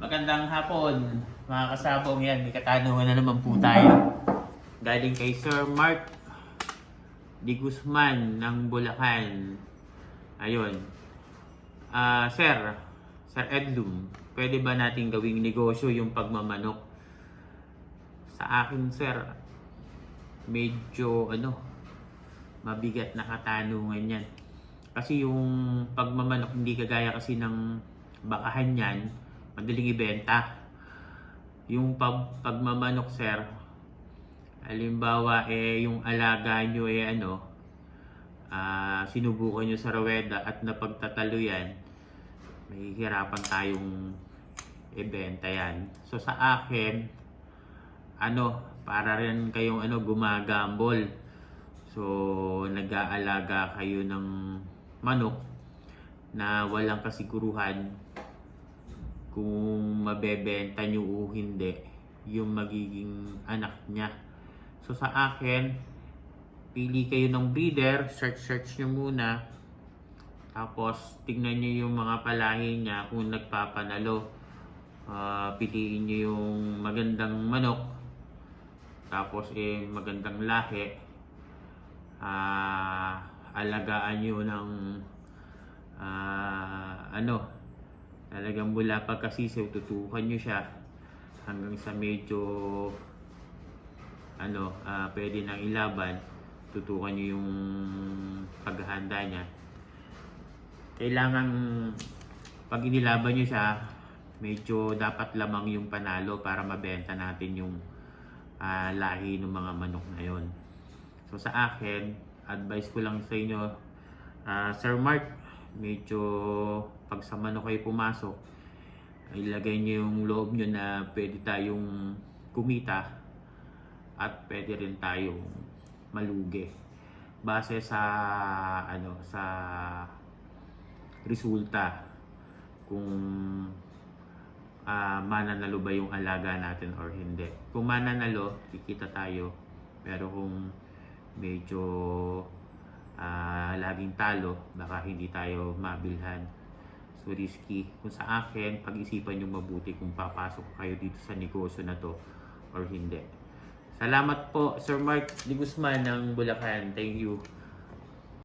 Magandang hapon, mga kasabong yan. May katanungan na naman po tayo. Galing kay Sir Mark Di Guzman ng Bulacan. Ayun. Ah, sir, Sir Edlum, pwede ba natin gawing negosyo yung pagmamanok? Sa akin, sir, medyo ano, mabigat na katanungan yan. Kasi yung pagmamanok hindi kagaya kasi ng bakahan yan, madaling ibenta. Yung pag, pagmamanok, sir, halimbawa eh yung alaga nyo eh ano, ah sinubukan nyo sa raweda at napagtatalo yan, may hirapan tayong ibenta yan. So sa akin, ano, para rin kayong ano, gumagambol. So, nag-aalaga kayo ng manok na walang kasiguruhan kung mabebenta nyo o hindi yung magiging anak niya. So sa akin, pili kayo ng breeder, search-search nyo muna. Tapos, tignan nyo yung mga palahi niya kung nagpapanalo. Ah, piliin nyo yung magandang manok. Tapos, eh, magandang lahi. Ah, alagaan nyo ng ah, ano, talagang mula pagkasisaw, tutukan nyo siya hanggang sa medyo ano, ah, pwede nang ilaban, tutukan nyo yung paghahanda niya. Kailangan pag inilaban nyo siya, medyo dapat lamang yung panalo para mabenta natin yung ah, lahi ng mga manok na yon. So sa akin, advice ko lang sa inyo, ah, Sir Mark, medyo pag sa kayo pumasok, ilagay nyo yung loob nyo na pwede tayong kumita at pwede rin tayong malugi base sa ano sa resulta kung ah, mananalo ba yung alaga natin or hindi. Kung mananalo, kikita tayo. Pero kung medyo ah, laging talo, baka hindi tayo mabilhan. So risky. Kung sa akin, pag-isipan nyo mabuti kung papasok kayo dito sa negosyo na to or hindi. Salamat po, Sir Mark Di Guzman ng Bulacan. Thank you.